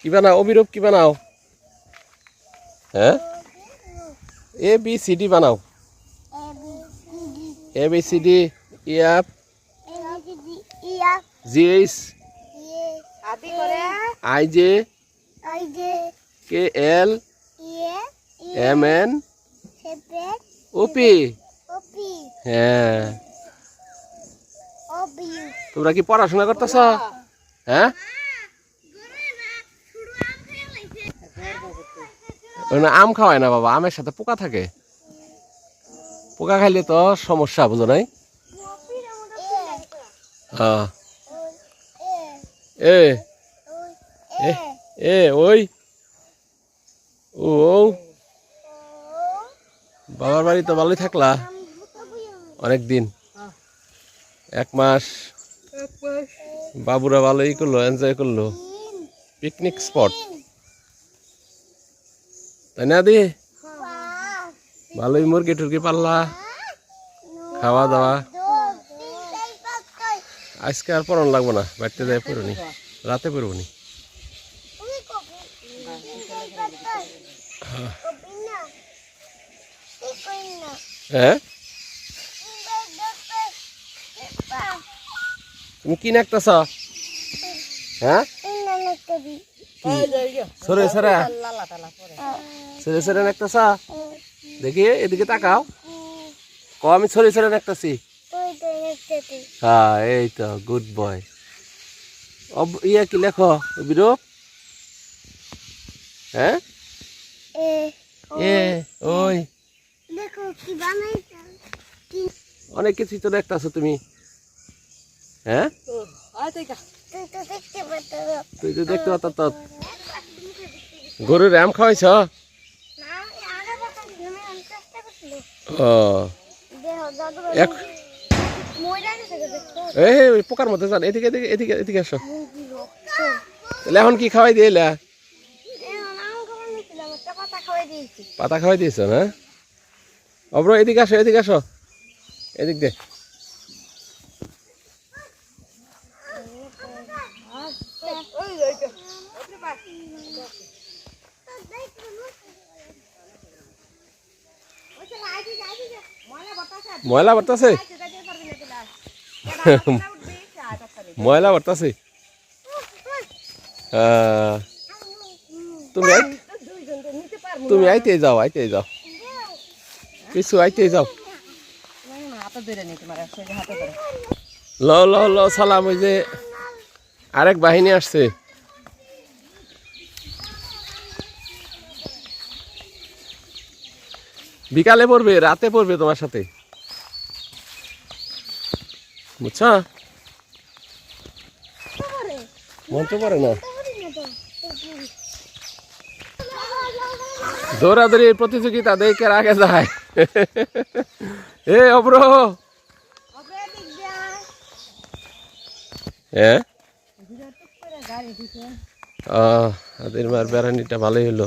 কি বানাও অবিরূপ কি বানাও? হ্যাঁ এ বি সি ডি বানাও। A B C D E F G H I J K L M N O P হ্যাঁ তোমরা কি পড়াশোনা করতেছ? হ্যাঁ ওই না আম খাওয়ায় না বাবা আমের সাথে পোকা থাকে। পোকা খাইলে তো সমস্যা বুঝো নাই? হ্যাঁ এ। এ এ ওই। ও বাবার বাড়ি তো ভালোই থাকলা। অনেক দিন। এক মাস। বাবুরা ভালোই করল এনজয় করল। পিকনিক স্পট তাই না দি? ভালোই মুরগি টুরগি পাল্লা। খাওয়া দাওয়া। আজকে আর পড়ানো লাগবো না, বাড়িতে যাই পড়ুনি রাতে পড়বনি হ্যাঁ? তুমি কি নাকতেছ? হ্যাঁ? সরে সরে। লালা সরে সরে নাকতেছ। দেখি এদিকে তাকাও। ক আমি সরে সরে নাকতেছি। হ্যাঁ এই তো গুড বয়। ইয়া কি লেখো বিরূপ হ্যাঁ? এ ওই। অনেক কিছুই তো দেখতেছো তুমি। হ্যাঁ? আয় তুই তো দেখতে পাত গরুর খাওয়াইছ? আমি দেখো এই পোকার মধ্যে যান। এদিকে এদিকে এদিকে এদিকে আসো। তাহলে এখন কি খাওয়াই দিয়ে এলা? পাতা খাওয়াই দিয়েছি। না অব্র, এদিকে আসো এদিকে আসো। এদিক দে ময়লা বাড়তাছে ময়লা বাড়তাছে আহ, তুমি আই- তুমি আইতে যাও আইতে যাও কিছু আইতে যাও হাতে ধরে নি তোমার একসাথে হাতে ধরে ল ল ল সালাম ওই যে আরেক বাহিনী আসছে। বিকালে পড়বে রাতে পড়বে তোমার সাথে। বুঝছ? মন তো পারে না? দৌড়াদৌড়ি প্রতিযোগিতা দেখে আগে যায়। এ অব্র! হ্যাঁ? আহ, আদের মার বেড়ানিটা ভালোই হলো।